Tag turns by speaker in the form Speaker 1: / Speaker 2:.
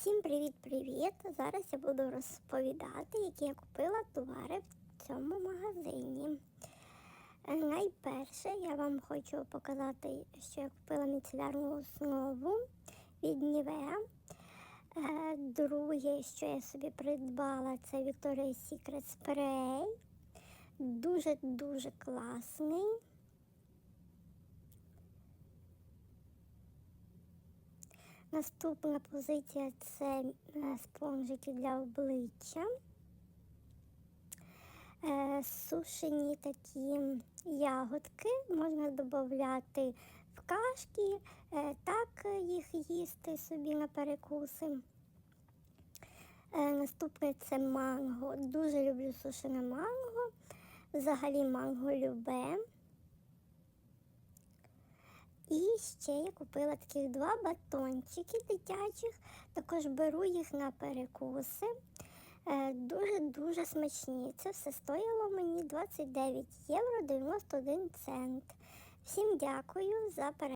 Speaker 1: Всім привіт-привіт! Зараз я буду розповідати, які я купила товари в цьому магазині. Е, Найперше я вам хочу показати, що я купила міцелярну основу від Nivea. Е, Друге, що я собі придбала, це Victoria's Secret Spray. Дуже-дуже класний. Наступна позиція це е, спонжики для обличчя. Е, Сушені такі ягодки можна додати в кашки, е, так їх їсти собі на перекуси. Наступне це манго. Дуже люблю сушене манго. Взагалі манго любе. І ще я купила таких два батончики дитячих. Також беру їх на перекуси. Дуже-дуже смачні. Це все стоїло мені 29 євро 91 цент. Всім дякую за перегляд.